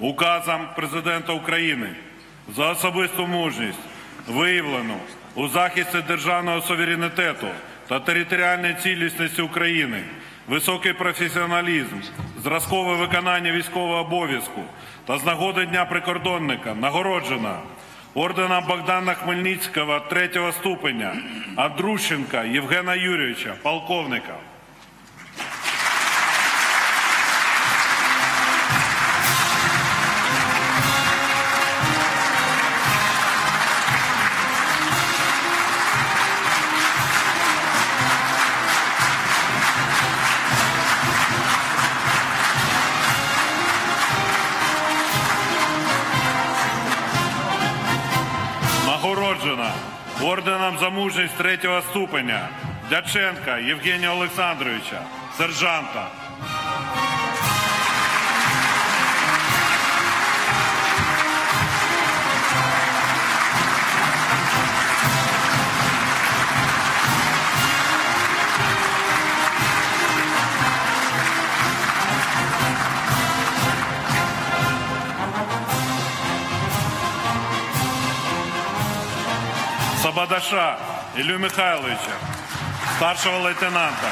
указом Президента України за особисту мужність виявлену у захисті державного суверенітету та територіальної цілісності України, високий професіоналізм, зразкове виконання військового обов'язку та з нагоди Дня прикордонника нагороджена орденом Богдана Хмельницького третього ступеня Андрущенка Євгена Юрійовича, полковника. Мужність третього ступеня Дяченка Євгенія Олександровича, сержанта. Сабадаша Ілю Михайловича, старшого лейтенанта.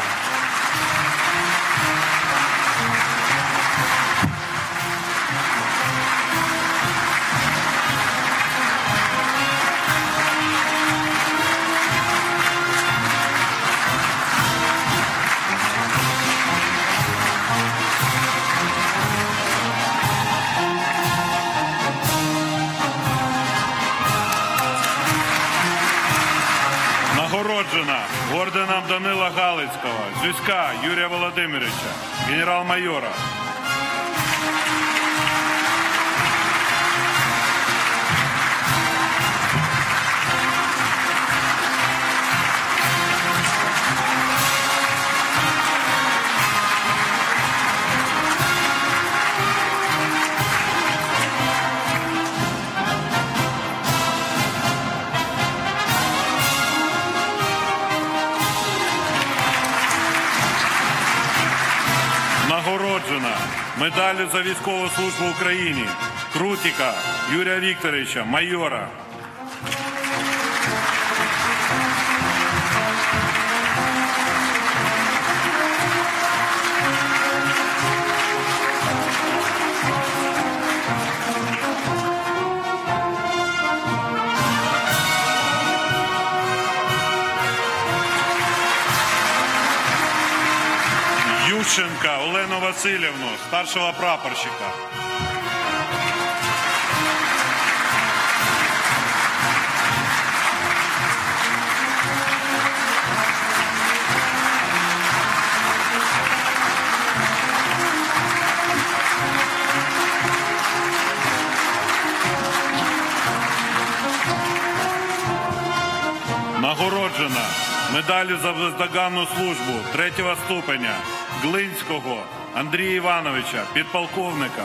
Галицького, Юрія Володимировича, генерал-майора. Військову службу Україні Крутіка Юрія Вікторовича, майора. Ющенка Олену Васильівну, старшого прапорщика. Нагороджена медаллю за бездоганну службу третього ступеня Глинського Андрія Івановича, підполковника.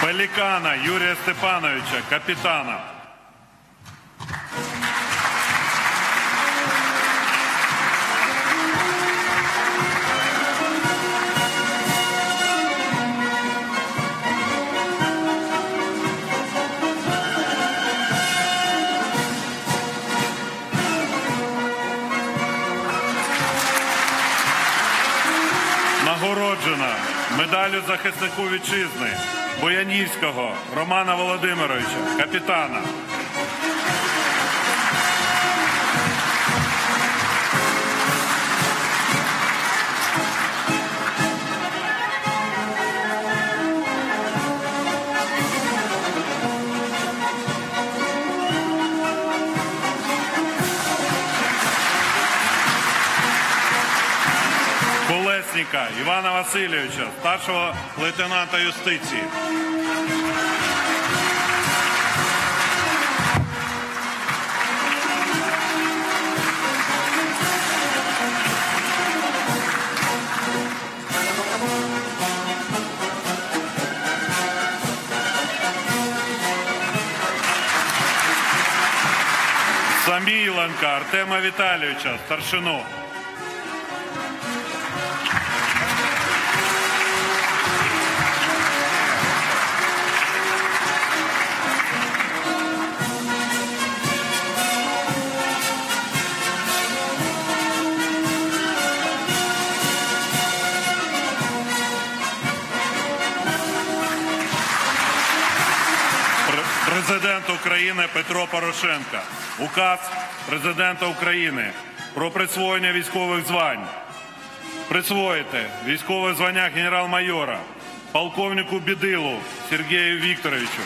Пелікана Юрія Степановича, капітана. Захиснику вітчизни Боянівського Романа Володимировича, капітана. Ткаченка Івана Васильовича, старшого лейтенанта юстиції. Саміленка Артема Віталійовича, старшину. Президент України Петро Порошенка. Указ Президента України про присвоєння військових звань. Присвоїте військове звання генерал-майора полковнику Бідилу Сергію Вікторовичу.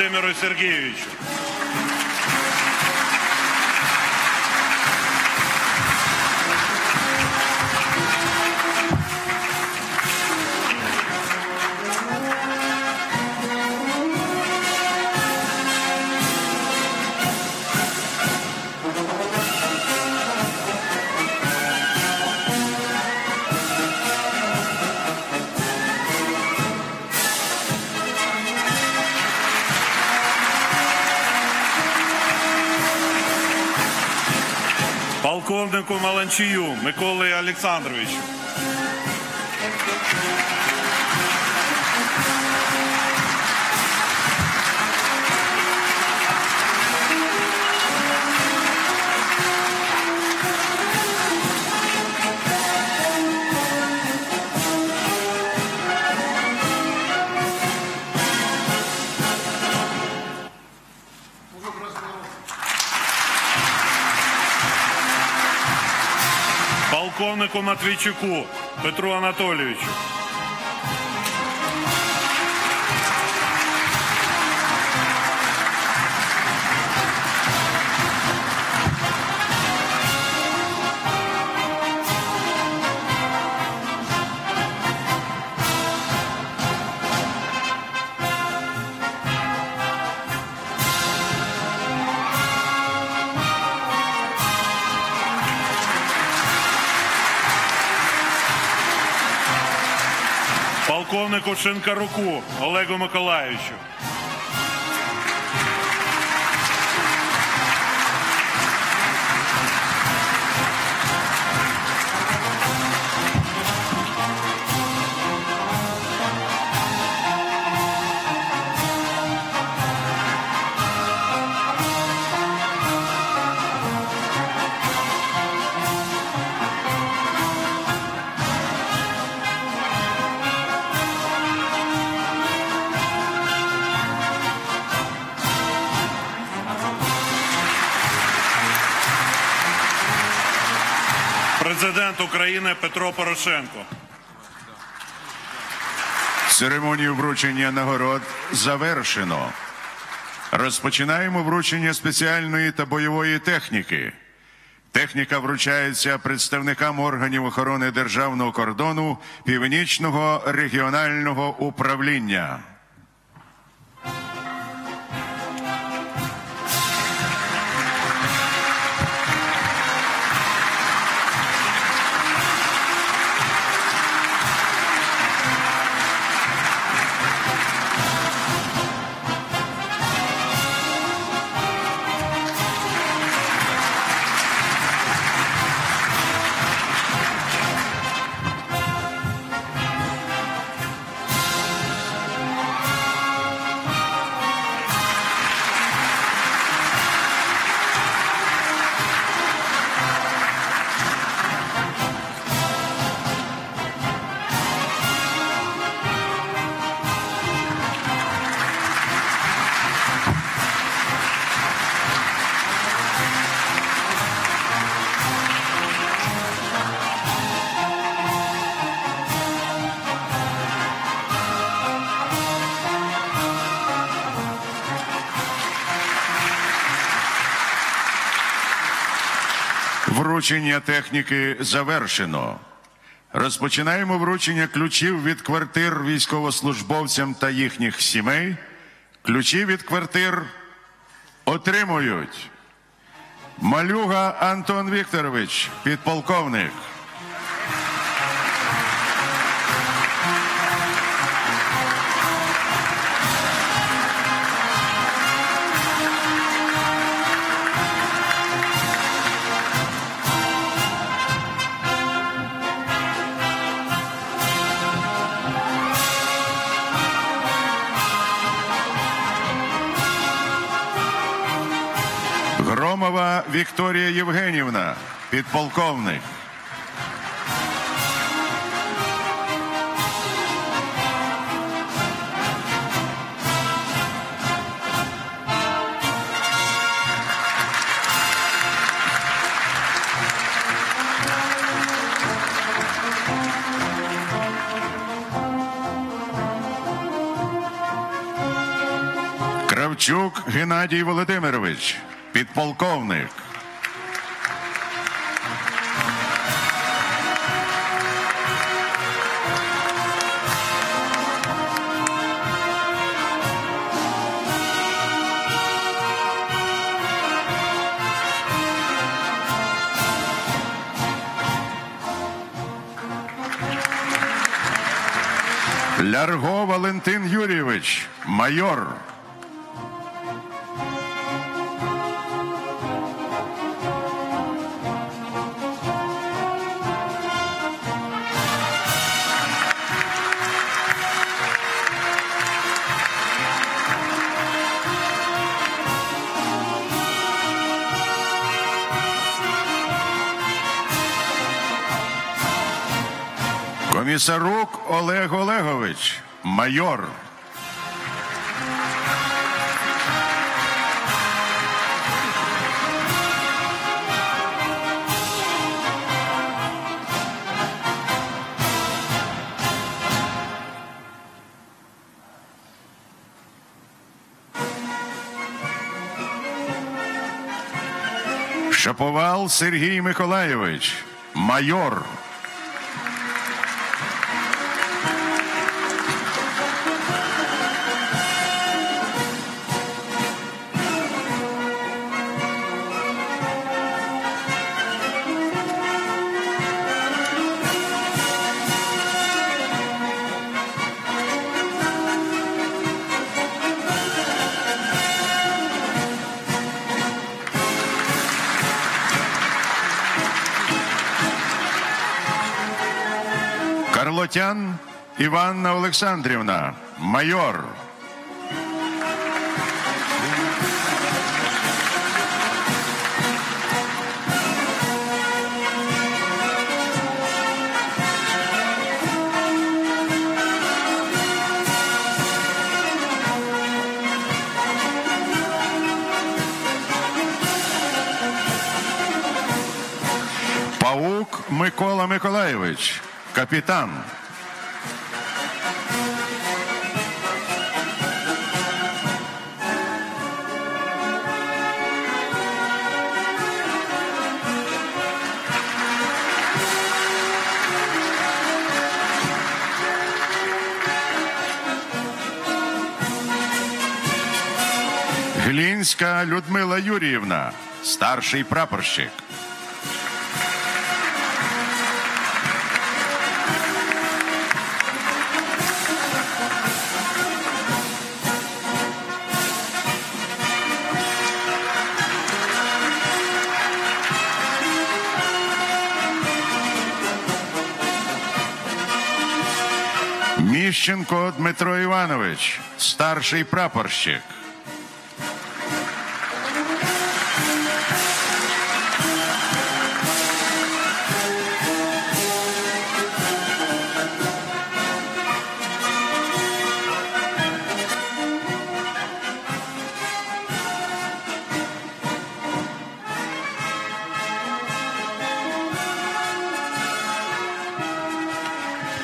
Володимиру Сергеевичу. Полковнику Миколи Олександровичу. Полковнику Матвійчуку Петру Анатолійовичу. Полковнику Шинкаруку Олегу Миколаївичу. Президент України Петро Порошенко. Церемонію вручення нагород завершено. Розпочинаємо вручення спеціальної та бойової техніки. Техніка вручається представникам органів охорони державного кордону Північного регіонального управління. Вручення техніки завершено. Розпочинаємо вручення ключів від квартир військовослужбовцям та їхніх сімей. Ключі від квартир отримують Малюга Антон Вікторович, підполковник. Громова Вікторія Євгенівна, підполковник. Кравчук Геннадій Володимирович, підполковник. Лярго Валентин Юрійович, майор. Комісарук Олег Олегович, майор. Шаповал Сергій Миколайович, майор. Карлотян Іванна Олександрівна, майор. Паук Микола Миколайович, капітан. Глінська Людмила Юріївна, старший прапорщик. Міщенко Дмитро Іванович, старший прапорщик.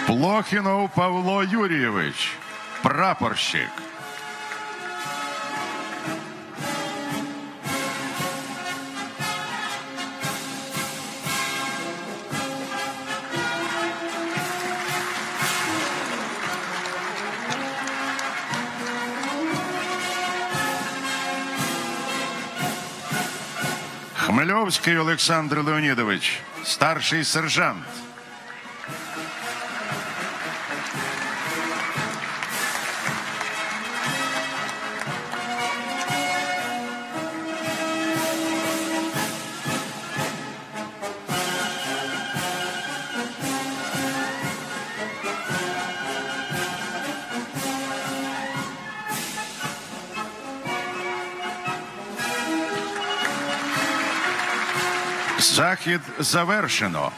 Плохінов Павло Юрійович, прапорщик. Хмельовський Олександр Леонідович, старший сержант. Захід завершено.